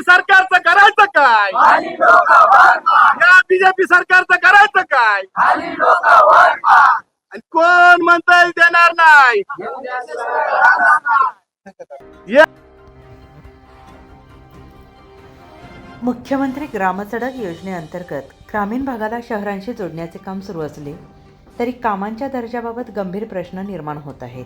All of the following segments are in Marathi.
बीजेपी सरकारचं करायचं काय? या बीजेपी सरकारचं करायचं काय? आणि कोण म्हणतंय देणार नाही? मुख्यमंत्री ग्रामसडक योजनेअंतर्गत ग्रामीण भागाला शहरांशी जोडण्याचे काम सुरू असले तरी कामांच्या दर्जाबाबत गंभीर प्रश्न निर्माण होत आहेत.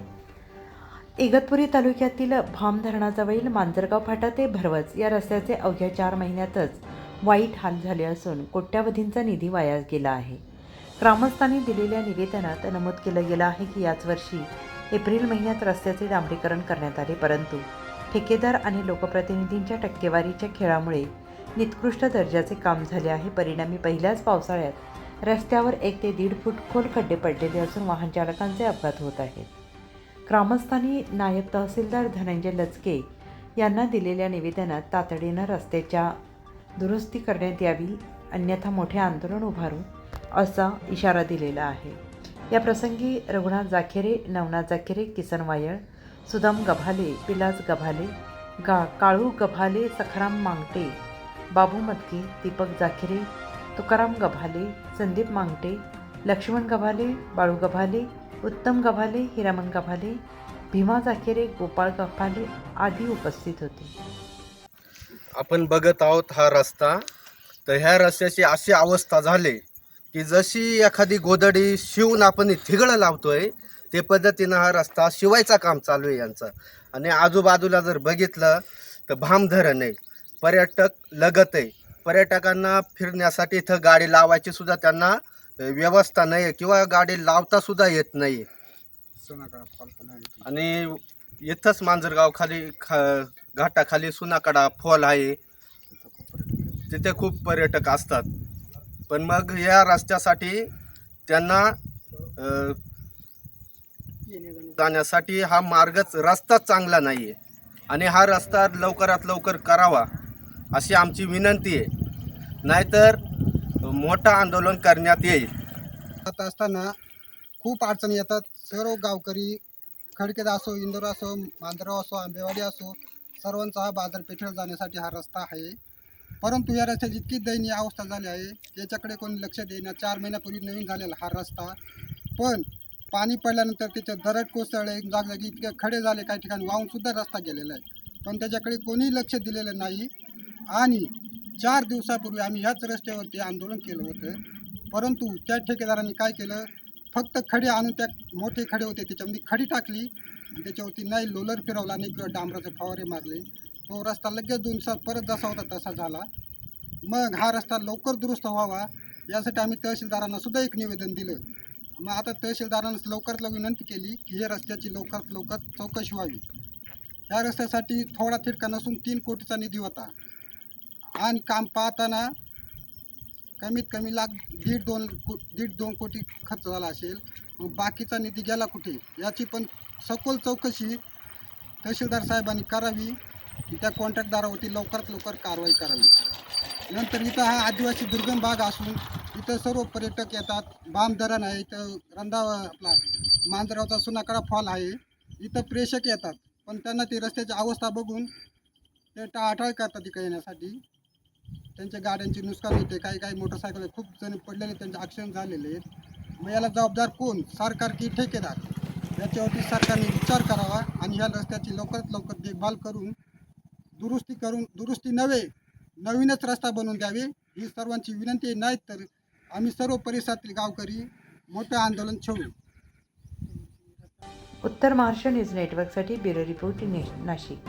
इगतपुरी तालुक्यातील भाम धरणाजवळील मांजरगाव फाटा ते भरवच या रस्त्याचे अवघ्या चार महिन्यातच वाईट हाल झाले असून कोट्यावधींचा निधी वाया गेला आहे. ग्रामस्थांनी दिलेल्या निवेदनात नमूद केलं गेलं आहे की याच वर्षी एप्रिल महिन्यात रस्त्याचे डांबरीकरण करण्यात आले परंतु ठेकेदार आणि लोकप्रतिनिधींच्या टक्केवारीच्या खेळामुळे निकृष्ट दर्जाचे काम झाले आहे. परिणामी पहिल्याच पावसाळ्यात रस्त्यावर एक ते दीड फूट खोल खड्डे पडलेले असून वाहनचालकांचे अपघात होत आहेत. ग्रामस्थांनी नायब तहसीलदार धनंजय लचके यांना दिलेल्या निवेदनात तातडीनं रस्त्याच्या दुरुस्ती करण्यात यावी अन्यथा मोठे आंदोलन उभारू असा इशारा दिलेला आहे. या प्रसंगी रघुनाथ जाखेरे नवनाथ जाखेरे किसन वायळ सुदाम गभाले पिलास गभाले गा काळू गभाले सखाराम मांगटे बाबू मदकी दीपक जाखेरे तुकाराम गभाले संदीप मांगटे लक्ष्मण गभाले बाळू गभाले उत्तम गभाले हिरामन गभाले भीमा जाखेरे गोपाळ गभाले आदी उपस्थित होते. आपण बघत आहोत हा रस्ता. तर ह्या रस्त्याची अशी अवस्था झाली की जशी एखादी गोदडी शिवून आपण थिगळं लावतोय ते पद्धतीनं हा रस्ता शिवायचा काम चालू आहे यांचं. आणि आजूबाजूला जर बघितलं तर भाम धरण आहे पर्यटक लगत आहे. पर्यटकांना फिरण्यासाठी इथं गाडी लावायची सुद्धा त्यांना व्यवस्था नाही आहे किंवा गाडी लावता सुद्धा येत नाही आणि इथंच मांजरगाव खाली खा घाटाखाली सुनाकडा फॉल आहे. तिथे खूप पर्यटक असतात. पण मग या रस्त्यासाठी त्यांना जाण्यासाठी हा मार्गच रस्ताच चांगला नाही आहे आणि हा रस्ता लवकरात लवकर करावा अशी आमची विनंती आहे. नाहीतर मोठं आंदोलन करण्यात येईल. जात असताना खूप अडचणी येतात. सर्व गावकरी खडकेद असो इंदोर असो मांजराव असो आंबेवाडी असो सर्वांचा हा बाजारपेठेला जाण्यासाठी हा रस्ता आहे. परंतु या रस्त्याची इतकी दयनीय अवस्था झाली आहे याच्याकडे कोणी लक्ष देईना. चार महिन्यापूर्वी नवीन झालेला हा रस्ता. पण पाणी पडल्यानंतर त्याचे दरड कोसळले जागजागी इतके खडे झाले काही ठिकाणी वाहूनसुद्धा रस्ता गेलेला आहे. पण त्याच्याकडे कोणीही लक्ष दिलेलं नाही. आणि चार दिवसापूर्वी आम्ही ह्याच रस्त्यावरती आंदोलन केलं होतं. परंतु त्या ठेकेदारांनी काय केलं? फक्त खडे आणून त्या मोठे खडे होते त्याच्यामध्ये खडी टाकली. आणि त्याच्यावरती नाही लोलर फिरवला नाही किंवा डांबराचे फवारे मारले. तो रस्ता लगेच दोन दिवसात परत जसा होता तसा झाला. मग हा रस्ता लवकर दुरुस्त व्हावा यासाठी आम्ही तहसीलदारांना सुद्धा एक निवेदन दिलं. मग आता तहसीलदारांना लवकरात लवकर विनंती केली की हे रस्त्याची लवकरात लवकर चौकशी व्हावी. या रस्त्यासाठी थोडा थिडका नसून तीन कोटीचा निधी होता. आणि काम पाहताना कमीत कमी लाख दीड दोन को- दीड दोन कोटी खर्च झाला असेल. मग बाकीचा निधी गेला कुठे? याची पण सखोल चौकशी तहसीलदार साहेबांनी करावी. त्या कॉन्ट्रॅक्टदारावरती लवकरात लवकर कारवाई करावी. नंतर इथं हा आदिवासी दुर्गम भाग असून इथं सर्व पर्यटक येतात. बाम धरण आहे इथं रंधावा आपला मांजरावचा सुनाकडा फॉल आहे. इथं प्रेक्षक येतात. पण त्यांना ती रस्त्याची अवस्था बघून ते टाळाटाळ करतात तिकडे येण्यासाठी. त्यांच्या गाड्यांची नुकसान होते काही काही मोटरसायकल खूप जण पडलेले त्यांचे ॲक्सिडेंट झालेले आहेत. मग याला जबाबदार कोण? सरकार की ठेकेदार? याच्यावरती सरकारने विचार करावा आणि ह्या रस्त्याची लवकरात लवकर देखभाल करून दुरुस्ती करून दुरुस्ती नव्हे नवीनच रस्ता बनवून द्यावे ही सर्वांची विनंती नाही तर आम्ही सर्व परिसरातील गावकरी मोठं आंदोलन छेडू उत्तर महाराष्ट्र न्यूज नेटवर्कसाठी bureau report Nashik.